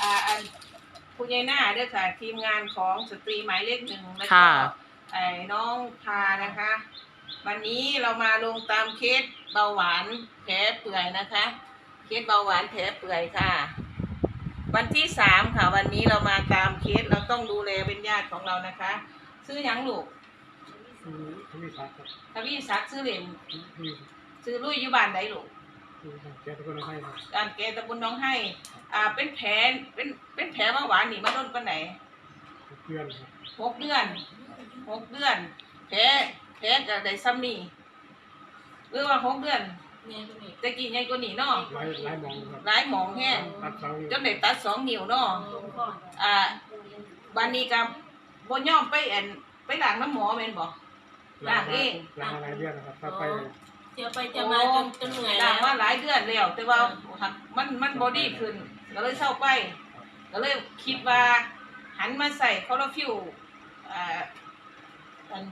อ่าอันคุณยายหน้าเด้อค่ะทีมงานของสตรีหมายเลขหนึ่งแล้วก็ค่ะ ไอ้น้องพานะคะ วันนี้เรามาลงตามเคสเบาหวานแผลเปื่อยนะคะ เคสเบาหวานแผลเปื่อยค่ะ วันที่สามค่ะ วันนี้เรามาตามเคสเราต้องดูแลเป็นญาติของเรานะคะ ซื้อหยังลูกคือทวีศักดิ์ครับทวีศักดิ์ซื้อเหรียญที่ซื้อลุยอยู่บ้านใดลูกที่ทาง แกตะโกนให้ครับการแกตะบุญน้องให้อ่าเป็นแผลเป็นเป็นแผลเบาหวานนี่มาโดนปานไหนเพื่อนครับหกเดือนหกเดือนแผลแผลจะได้ซ้ำนี่หรือว่าหกเดือนตะกี้ใหญ่กว่านี่เนาะไล่ไล่มองครับหลายหมองแห้งตัดเสาอยู่จนได้ตัดสองนิ้วเนาะอ่าบันนี้กับบ่ยอมไปแอนไปหล้างน้ำหมอแม่นบ่ล้างเอง หล้างอะไรเรื่องนะครับถ้าไป เที่ยวไปจะมาจนจนเหนื่อยล้าแล้งวมาหลายเดือนแล้วแต่ว่าหักมันมันบ่ดีขึ้น ก็เลยเศร้าไป ก็เลยคิดว่าหันมาใส่คลอโรฟิลอ่าอัน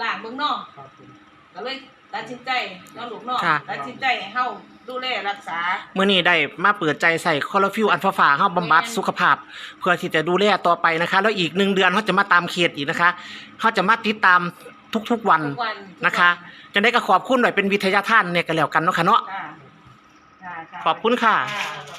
ล้างเบิ่งเนาะครับผม ก็เลยตัดสินใจเนาะลูกเนาะค่ะ ตัดสินใจให้เฮาดูแลรักษามื่อนี้ได้มาเปิดใจใส่คอลฟิวอันฟ้าฟ้าเข้าบำบัดสุขภาพ เพื่อที่จะดูแลต่อไปนะคะ แล้วอีกหนึ่งเดือนเขาจะมาตามเขตอีกนะคะเขาจะมาติดตาม ทุกๆวันทุกวันนะคะจะได้ก็ขอบคุณหน่อยเป็นวิทยาทานเนี่ยกันแล้วกันเนาะค่ะเนาะค่ะค่ะค่ะขอบคุณค่ะค่ะ